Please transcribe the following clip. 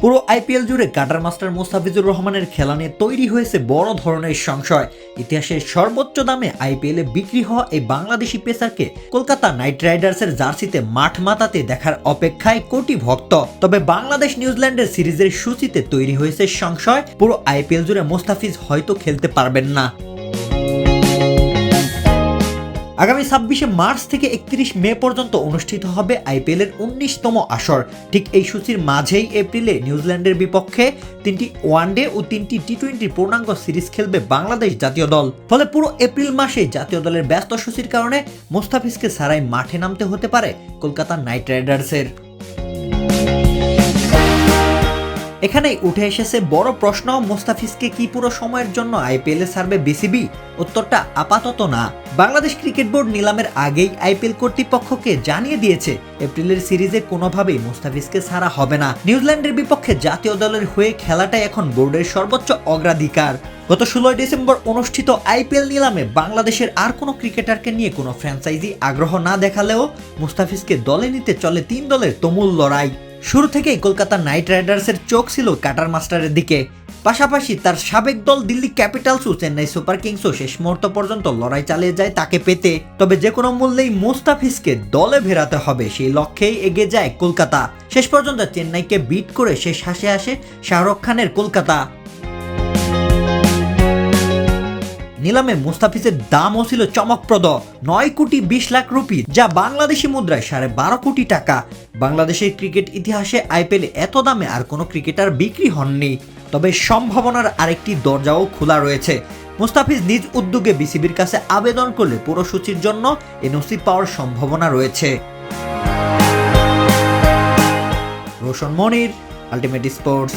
পুরো আইপিএল জুড়ে cutter master Mostafizur রহমানের খেলা নিয়ে তৈরি হয়েছে বড় ধরনের সংশয়। ইতিহাসের সর্বোচ্চ দামে আইপিএলে বিক্রি হওয়া এই বাংলাদেশি পেসারকে কলকাতা নাইট রাইডার্সের জার্সিতে মাঠ মাতাতে দেখার অপেক্ষায় কোটি ভক্ত। তবে বাংলাদেশ নিউজিল্যান্ডের সিরিজের সূচিতে তৈরি হয়েছে সংশয়, পুরো আইপিএল জুড়ে মোস্তাফিজ হয়তো খেলতে পারবেন না। আগামী ছাব্বিশে মার্চ থেকে একত্রিশ মে পর্যন্ত অনুষ্ঠিত হবে আইপিএলের উনিশতম আসর। ঠিক এই সূচির মাঝেই এপ্রিলে নিউজিল্যান্ডের বিপক্ষে তিনটি ওয়ানডে ও তিনটি টি টোয়েন্টি পূর্ণাঙ্গ সিরিজ খেলবে বাংলাদেশ জাতীয় দল। ফলে পুরো এপ্রিল মাসে জাতীয় দলের ব্যস্ত সূচির কারণে মোস্তাফিজকে সারাই মাঠে নামতে হতে পারে কলকাতা নাইট রাইডার্সের। এখানেই উঠে এসেছে বড় প্রশ্ন, মোস্তাফিজকে কি পুরো সময়ের জন্য আইপিএল ছাড়বে বিসিবি? উত্তরটা আপাতত না। বাংলাদেশ ক্রিকেট বোর্ড নিলামের আগেই আইপিএল কর্তৃপক্ষকে জানিয়ে দিয়েছে, এপ্রিলের সিরিজে কোনোভাবেই মুস্তাফিজকে ছাড়া হবে না। নিউজিল্যান্ডের বিপক্ষে জাতীয় দলের হয়ে খেলাটাই এখন বোর্ডের সর্বোচ্চ অগ্রাধিকার। গত ষোলোই ডিসেম্বর অনুষ্ঠিত আইপিএল নিলামে বাংলাদেশের আর কোনো ক্রিকেটারকে নিয়ে কোনো ফ্র্যাঞ্চাইজি আগ্রহ না দেখালেও মুস্তাফিজকে দলে নিতে চলে তিন দলের তুমুল লড়াই। শুরু থেকেই কলকাতা নাইট রাইডার্সের চোখ ছিল কাটার মাস্টারের দিকে। পাশাপাশি তার সাবেক দল দিল্লি ক্যাপিটালস ও চেন্নাই সুপার কিংসও শেষ মুহূর্ত পর্যন্ত লড়াই চালিয়ে যায় তাকে পেতে। তবে যে কোনো মূল্যেই মুস্তাফিজকে দলে ভেরাতে হবে, সেই লক্ষ্যেই এগিয়ে যায় কলকাতা। শেষ পর্যন্ত চেন্নাইকে বিট করে শেষ হাসে আসে শাহরুখ খানের কলকাতা। নিলামে মুস্তাফিজের দামও ছিল চমকপ্রদ। নয় কোটি বিশ লাখ রুপি, যা বাংলাদেশি মুদ্রায় সাড়ে বারো কোটি টাকা। বাংলাদেশের ক্রিকেট ইতিহাসে আইপিএল এত দামে আর কোনো ক্রিকেটার বিক্রি হননি। তবে সম্ভাবনার আরেকটি দরজাও খোলা রয়েছে। মুস্তাফিজ নিজ উদ্যোগে বিসিবির কাছে আবেদন করলে পুরো সূচির জন্য এনওসি পাওয়ার সম্ভাবনা রয়েছে। Roshan Monir, Ultimate Sports.